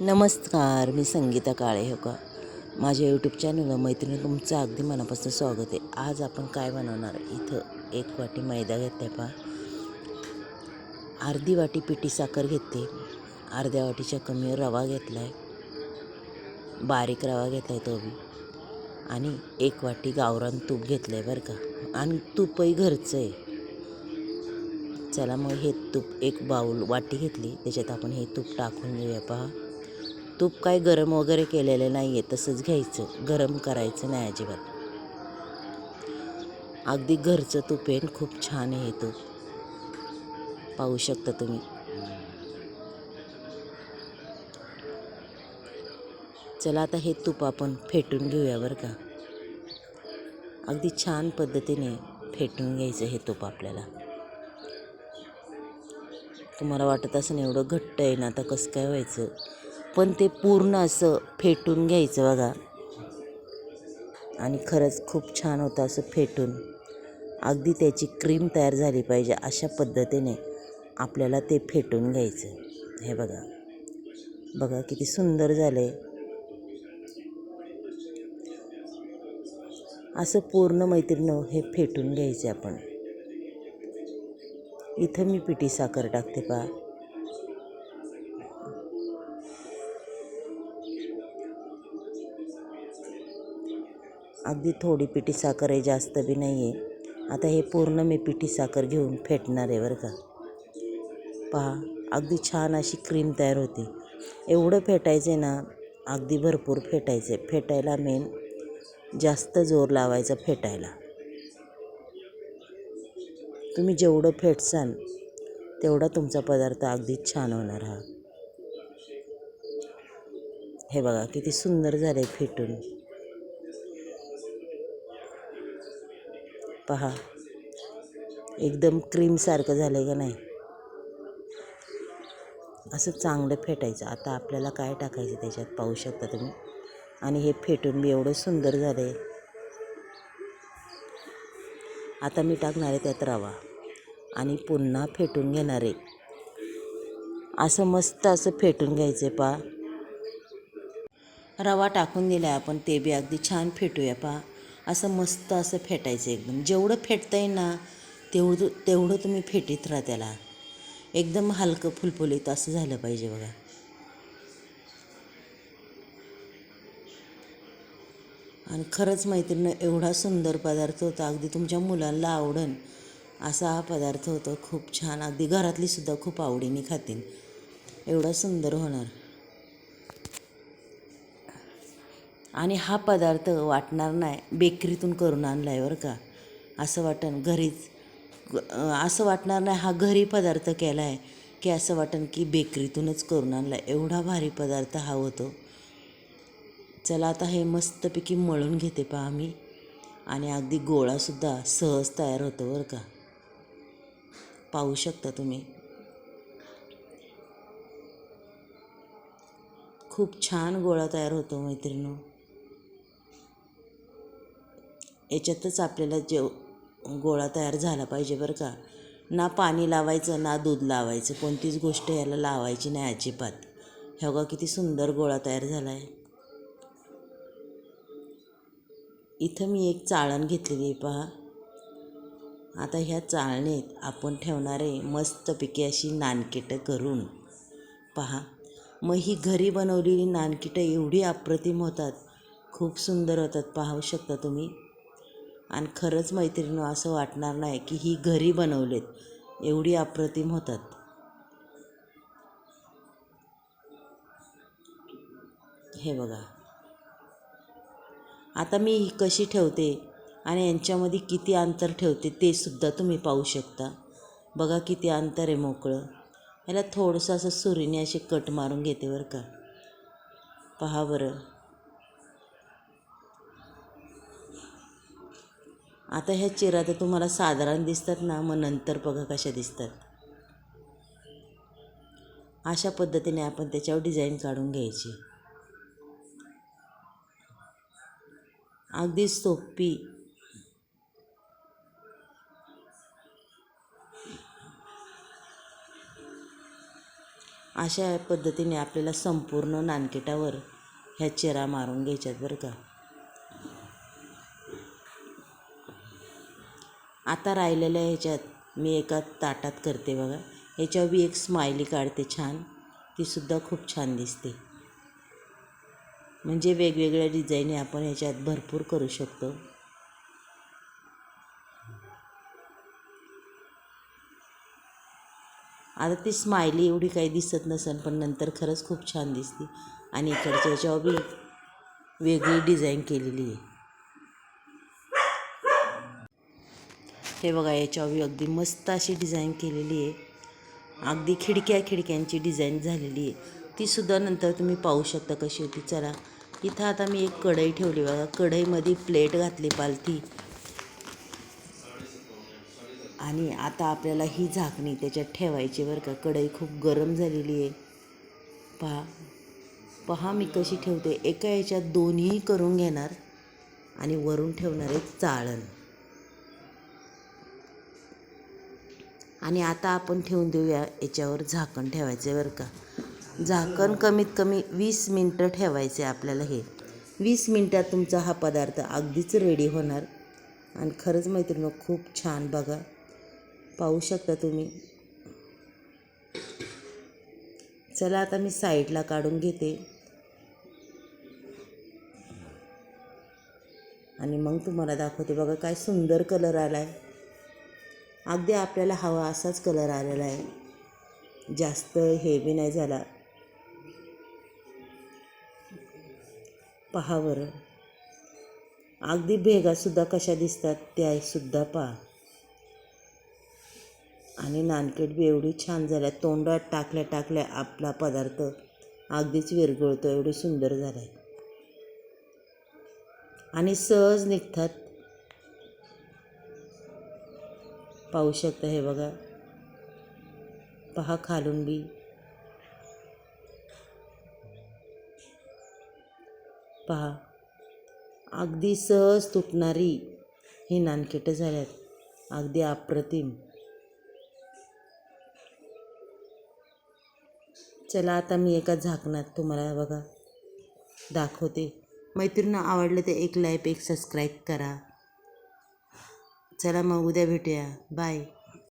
नमस्कार मी संगीता काळे हो का? माझ्या यूट्यूब चॅनलला मैत्रिणी तुमचं अगदी मनापासून स्वागत आहे. आज आपण काय बनवणार? इथं एक वाटी मैदा घेते पा अर्धी वाटी पिठी साखर घेते अर्ध्या वाटीच्या कमी रवा घेतला आहे बारीक रवा घेतला आहे तो बी. आणि एक वाटी गावरान तूप घेतलं आहे बरं का. आणि तूपही घरचं आहे. चला मग हे तूप एक बाऊल वाटी घेतली. त्याच्यात आपण हे तूप टाकून घेऊया पहा. तूप काय गरम वगैरे केलेलं नाही आहे तसंच घ्यायचं. गरम करायचं नाही अजिबात. अगदी घरचं तूप आहे आणि खूप छान आहे हे तूप. पाहू शकता तुम्ही. चला आता हे तूप आपण फेटून घेऊया बरं का. अगदी छान पद्धतीने फेटून घ्यायचं हे तूप आपल्याला. तुम्हाला वाटत असं एवढं घट्ट आहे ना आता कसं काय व्हायचं? पण ते पूर्ण असं फेटून घ्यायचं बघा. आणि खरंच खूप छान होतं असं फेटून. अगदी त्याची क्रीम तयार झाली पाहिजे अशा पद्धतीने आपल्याला ते फेटून घ्यायचं. हे बघा. बघा किती सुंदर झालं आहे असं पूर्ण मैत्रिणी हे फेटून घ्यायचे आपण. इथं मी पिठी साखर टाकते पा अगदी थोडी पिठी साखर आहे जास्त बी नाही आहे आता हे पूर्ण मी पिठी साखर घेऊन फेटणार आहे बरं का. पहा अगदी छान अशी क्रीम तयार होते. एवढं फेटायचं आहे ना अगदी भरपूर फेटायचं आहे फेटायला मेन जास्त जोर लावायचा फेटायला. तुम्ही जेवढं फेटसान तेवढा तुमचा पदार्थ अगदीच छान होणार हा. हे बघा किती सुंदर झाले फेटून. पहा. एकदम क्रीमसारखं झालं का नाही? असं चांगलं फेटायचं. आता आपल्याला काय टाकायचं त्याच्यात पाहू शकता तुम्ही? आणि हे फेटून बी एवढं सुंदर झालं आहे आता मी टाकणार आहे त्यात रवा. आणि पुन्हा फेटून घेणार आहे. असं मस्त असं फेटून घ्यायचं आहे पा रवा टाकून दिला आपण ते बी अगदी छान फेटूया पा असं मस्त असं फेटायचं एकदम. जेवढं फेटता येईल ना तेवढं तेवढं तुम्ही फेटीत राहा त्याला. एकदम हलकं फुलफुलीत असं झालं पाहिजे बघा. आणि खरंच मैत्रिणी एवढा सुंदर पदार्थ होता. अगदी तुमच्या मुलांना आवडन असा हा पदार्थ होतो. खूप छान. अगदी घरातली सुद्धा खूप आवडीने खातील एवढा सुंदर होणार. आणि हा पदार्थ वाटणार नाही. बेकरीतून करून आणला आहे बरं का. असं वाटण घरीच असं वाटणार नाही हा घरी पदार्थ केला आहे की असं वाटण की बेकरीतूनच करून आणला एवढा भारी पदार्थ हा होतो. चला आता हे मस्तपैकी मळून घेते पहा मी आणि अगदी गोळासुद्धा सहज तयार होतो बरं का. पाहू शकता तुम्ही. खूप छान गोळा तयार होतो मैत्रिणी याच्यातच आपल्याला जेव गोळा तयार झाला पाहिजे बरं का. ना पाणी लावायचं ना दूध लावायचं. कोणतीच गोष्ट याला लावायची नाही अजिबात. ह्या बघा किती सुंदर गोळा तयार झाला आहे इथं मी एक चाळण घेतलेली आहे पहा. आता ह्या चाळणीत आपण ठेवणारे मस्तपैकी अशी नानकेटं करून. पहा. मग ही घरी बनवलेली नानकिटं एवढी अप्रतिम होतात. खूप सुंदर होतात. पाहू शकता तुम्ही. आणि खरंच मैत्रिणी असं वाटणार नाही की ही घरी बनवलेत. एवढी अप्रतिम होतात. हे बघा. आता मी ही कशी ठेवते आणि यांच्यामध्ये किती अंतर ठेवते ते सुद्धा तुम्ही पाहू शकता. बघा किती अंतर आहे मोकळं. ह्याला थोडंसं असं सुरीने असे कट मारून घेते बरं का. पहा बरं. आता ह्या चिरा तर तुम्हाला साधारण दिसतात ना मग नंतर बघा कशा दिसतात. अशा पद्धतीने आपण त्याच्यावर डिझाईन काढून घ्यायची. अगदी सोपी. अशा पद्धतीने आपल्याला संपूर्ण नानकेटावर ह्या चिरा मारून घ्यायच्यात बरं का. आता राहिलेल्या ह्याच्यात मी एका ताटात करते बघा. ह्याच्यावर बी एक स्माइली काढते छान. तीसुद्धा खूप छान दिसते. म्हणजे वेगवेगळ्या डिझाईनी आपण ह्याच्यात भरपूर करू शकतो. आता ती स्माइली एवढी काही दिसत नसेल पण नंतर खरंच खूप छान दिसते. आणि इकडच्या ह्याच्यावर बी वेगळी डिझाईन केलेली आहे. हे बघा याच्यावर अगदी मस्त अशी डिझाईन केलेली आहे. अगदी खिडक्या खिडक्यांची डिझाईन झालेली आहे. तीसुद्धा नंतर तुम्ही पाहू शकता कशी होती. चला इथं आता मी एक कढई ठेवली बघा. कढईमध्ये प्लेट घातली पालथी. आणि आता आपल्याला ही झाकणी त्याच्यात ठेवायची बरं का. कढई खूप गरम झालेली आहे. पहा. पहा मी कशी ठेवते. एका याच्यात दोन्ही करून घेणार. आणि वरून ठेवणार आहे चाळण. आणि आता आपण ठेवून देऊया याच्यावर झाकण ठेवायचं आहे बरं का. झाकण कमीत कमी वीस मिनटं ठेवायचे आपल्याला हे. वीस मिनटात तुमचा हा पदार्थ अगदीच रेडी होणार. आणि खरंच मैत्रिणी खूप छान बघा. पाहू शकता तुम्ही. चला आता मी साईडला काढून घेते. आणि मग तुम्हाला दाखवते बघा काय सुंदर कलर आला आहे अगदी आपल्याला हवा असाच कलर आलेला आहे. जास्त हे बी नाही झाला. पहा बरं. अगदी भेगासुद्धा कशा दिसतात त्यासुद्धा पहा. आणि नानकेट बी एवढी छान झाल्या. तोंडात टाकल्या टाकल्या आपला पदार्थ अगदीच विरघळतो. एवढी सुंदर झाला आहे आणि सहज निघतात. पाहू शकता हे बघा. पहा खालून बी. पहा. अगदी सहज तुटणारी ही नानकेटं झाल्यात. अगदी अप्रतिम. चला आता मी एका झाकणात तुम्हाला बघा दाखवते. मैत्रिणी आवडलं तर एक लाईक एक सबस्क्राईब करा. चला मग उद्या भेटूया. बाय.